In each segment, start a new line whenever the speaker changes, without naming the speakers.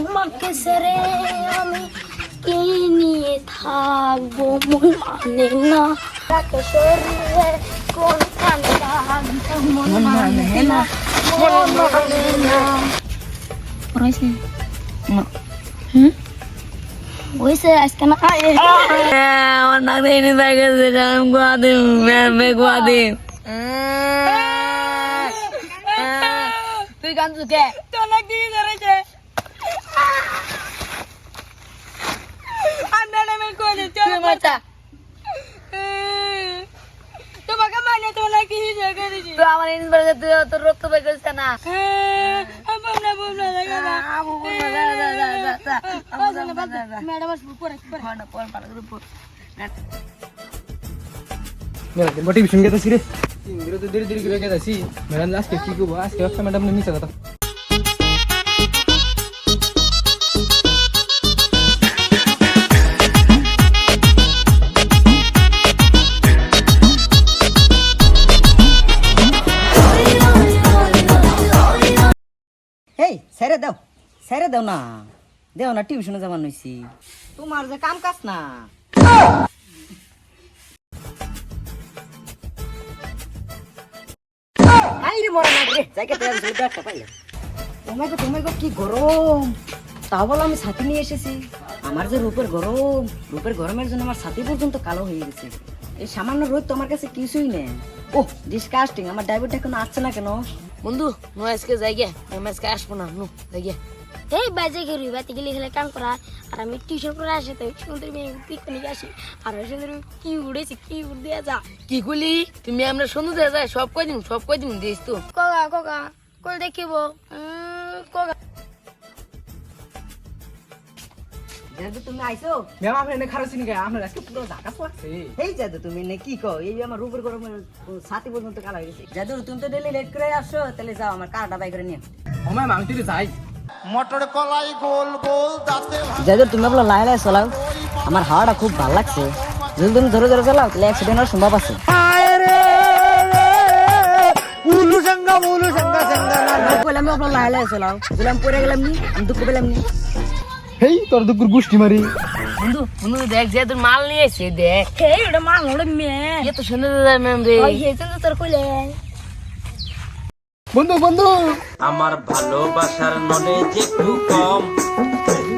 তোমাকে সেরে আমি কি নিয়ে থাকব? মন মানে না। রাত শরীরে রাখব মন মানে না। মন মানে না। হয়েছে আজকে না।
আমার নাক দিয়ে এনে দেখা আমি গোয়া দিম ম্যামে গোয়া দিম তুই গান কে
তোর নাক দিয়ে ধরেছে আমি ম্যাডামের করে চলো
তুই বাচ্চা
তোমাকে মানে তোমার নাকি হিসেবে করেছি
তুই আমার ইনভার্টার তুই তোর রক্ত বের করিস না।
বমনা বমনা দেখা না
ধীরে বলব, যা, যা, যা, যা, আজকে যা, যা, যা।
ম্যাডাম নিচে পরে
ছেড়ে দাও না। দেও না, টিউশনে যাবার নইছি। তোমার যে কাম কাজ না। কি গরম। তাও বলো আমি ছাতি নিয়ে এসেছি। আমার যে রূপের গরম, রূপের গরমের জন্য আমার ছাতি পর্যন্ত কালো হয়ে গেছে। এই সামান্য রোদ তোমার কাছে কিছুই নেই। ওহ ডিসকাস্টিং আমার ড্রাইভারটা এখন আসছে না কেন?
বন্ধু নো আজকে যাই আমি আজকে আসব না, নু যাই
এই বাজে ঘেরি বাতি গেলে খেলে কাম করা। আর আমি টিউশন করে আসে তো সুন্দর মেয়ে পিকনিক আসি। আর সুন্দর কি উড়েছি কি উড় দিয়ে যা।
কি গুলি তুমি আমরা সুন্দর দিয়ে যায় সব কয়দিন সব কয়দিন দিস তো।
কগা কগা কল দেখিব? কগা।
তুমি
এনে খারাপ
চিনি জাদু তুমি নে কি এই কালা গেছে। জাদু তো ডেলি লেট করে আসছো তাহলে যাও আমার কারটা বাই করে
নিয়ে। আমি যাই।
মটর কলাই গোল গোল দাঁতে
জাদু তুমি বলো লাই লাই চালাও। আমার হাওয়াটা খুব ভালো লাগছে। যদি তুমি ধরে ধরে চালাও তাহলে অ্যাক্সিডেন্ট হওয়ার সম্ভব আছে। বললাম আপনার লাই লাই চালাও। বললাম পড়ে গেলাম নি আমি দুঃখ পেলাম নি।
হেই তোর দুকুর গুষ্টি মারি।
বন্ধু বন্ধু দেখ যে তোর মাল নিয়ে এসে দেখ।
এই ওটা মা ওটা মেয়ে।
এত সুন্দর ম্যাম রে।
তোর কইলে
বন্ধু বন্ধু।
আমার ভালোবাসার মনে যে খুব কম।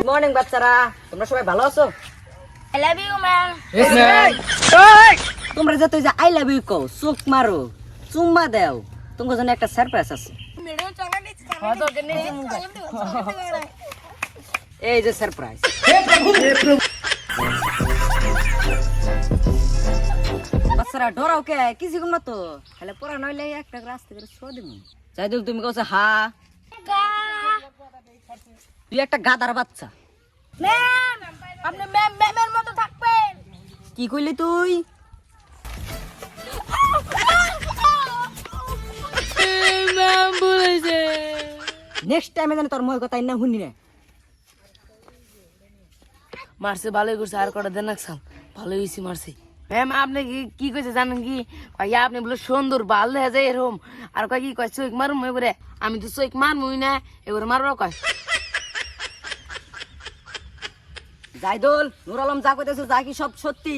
মর্নিং বাচ্চারা। তোমরা সবাই ভালো আছো?
আই লাভ ইউ ম্যাম
তোমরা যত যে আই লাভ ইউ কো চোখ মারো চুম্মা দাও তোমার জন্য একটা সারপ্রাইজ আছে। এই যে সারপ্রাইজ বাচ্চারা ডরাও কে? কিছু না তো? তাহলে পড়া নইলে একটা রাস্তা করে ছোয়া দিব চাইদুল তুমি কছো হা? তুই একটা গাদার বাচ্চা।
ম্যাম আপনি ম্যাম ম্যামের মতো থাকবেন।
কি কইলি তুই?
ম্যাম বলেছে।
নেক্সট টাইমে জানি তোর মই কথা না শুনি না।
মারছে ভালোই করছে আর কটা দেন রাখছাম? ভালোই হয়েছি মারছে। ম্যাম আপনি কি কি কইছে জানেন কি? কয় আপনি বলে সুন্দর ভালো দেখা যায় এরকম। আর কয় কি কয় চোখ মারুম? এবারে আমি তো চোখ মারমুই না। এবারে মারবো কয়?
জাইদুল নুর আলম যা কইতেছে যা কি সব সত্যি?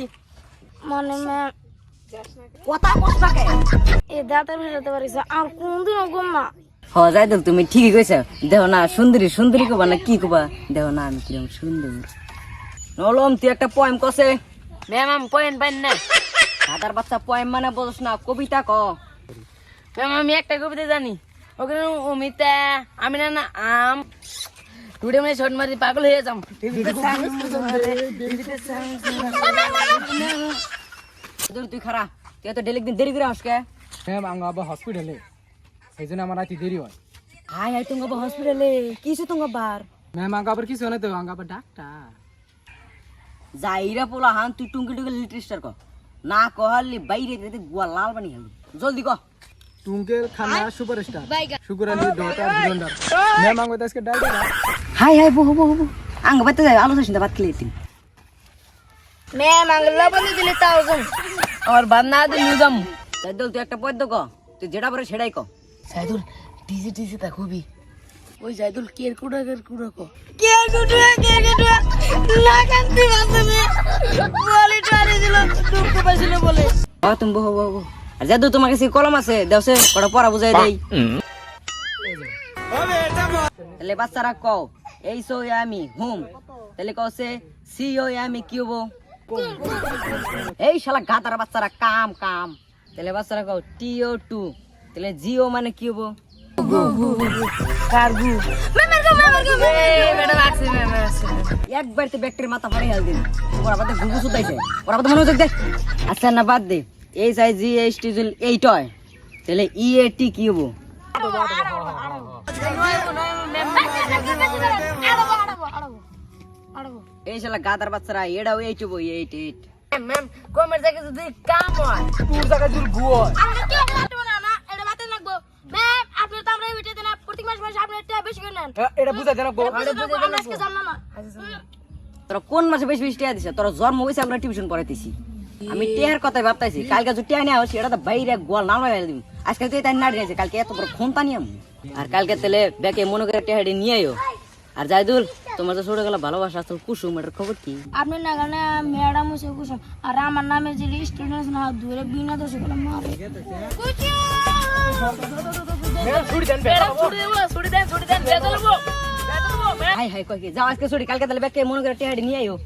মানে ম্যাম
কথা কস না কে
এ দাঁতের ফেরাতে পারিস আর কোনদিনও ঘুম না।
হ জাইদুল তুমি ঠিকই কইছো। দেহ না সুন্দরী সুন্দরী কবা না কি কবা? দেহ না আমি কিরম সুন্দর। নলম তুই একটা পয়েম কসে।
ম্যাম আমি পয়েন্ট পাইন না।
দাদার বাচ্চা পয়েন্ট মানে বলছ না কবিতা ক।
ম্যাম আমি একটা কবিতা জানি। ওখানে অমিতা আমি না না আম। টুডে মানে শট মারি পাগল হয়ে যাম।
তুই খারা। তুই তো ডেলি দিন দেরি করে আসকে
ম্যাম আমার আবার হসপিটালে সেই জন্য আমার রাতে দেরি হয়।
হাই হাই তুমি আবার হসপিটালে কিছু তোমার বার
ম্যাম আগে আবার কিছু না তো আগে আবার ডাক্তার।
যাইরা পোলা হান তুই টুঙ্কি টুঙ্কি লিট্রিস্টার ক না কহালি বাইরে যেতে গুয়া লাল বানি গেল জলদি ক।
টুঙ্কের খানা superstar. Shukur Ali daughter Dhurandhar ma'am আঙ্গা তো আজকে
হাই হাই বহু বহু বহু। আঙ্গ বাইতে যাই আলো যাস ভাত খেলে তুমি
ম্যাম আঙ্গুলা বলে দিলে তাও
আমার বাদ না দিন নিয়ে
সাইদুল তুই একটা পদ্য ক। তুই যেটা পরে সেটাই ক।
সাইদুল টিসি টিসি তা খুবই। ওই জাইদুল কের কুড়া কের কুড়া কো?
কে গুটুয়া কে গুটুয়া না কান্তি বাসনে বলি টারে দিল দুঃখ পাইছিল বলে
ও তুমি বহু বহু আর যাদু তোমার কাছে কলম আছে। দেওসে কটা পড়া বুঝাই দেই। তাহলে বাচ্চারা কও এই সো আমি হুম। তাহলে কও সে সি ও আমি কি হব এই শালা গাতার বাচ্চারা কাম কাম। তাহলে বাচ্চারা কও টি ও টু। তাহলে জিও মানে কি হব
কারগু
একবার তো মাথা ফাড়ি হাল দিন ওরা বাদে ঘুঘু সুতাইছে ওরা বাদে মনোযোগ দে আচ্ছা না বাদ দে এই সাই জি এইচ টি জুল এইট হয় তাহলে ই এ টি কি হব এই শালা গাদার বাচ্চারা এটাও এইট হব এইট এইট
ম্যাম কমের জায়গায় যদি কাম হয়
তোর জায়গা জুল গুয় দেন
বুঝে দেবো, আমরা আজকে জানলাম না।
তোরা কোন মাসে বেশি বেশি টিয়া দিছে তোরা জন্ম হয়েছে আমরা টিউশন পড়াইতেছি। আমি টিয়ার কথাই ভাবতাইছি কালকে যদি টিয়া নেওয়া এটা তো বাইরে গোয়াল নাম লাগাই দিবি আজকে তো তাই নাড়ি গেছে কালকে এত বড় ফোনটা নিয়ে আমি। আর কালকে তেলে ব্যাকে মনে করে টিয়া নিয়ে আইও। আর জাইদুল তোমার তো ছোট গেলে ভালোবাসা আসল কুসুম এটার খবর কি?
আপনি না গেলে ম্যাডাম হচ্ছে কুসুম। আর আমার নামে যে স্টুডেন্টস না দূরে বিনা দোষে গেলে মারে।
হাই হাই কই যাও আজকে ছুটি কালকে তাহলে ব্যাকে মনে করে টিয়া নিয়ে আইও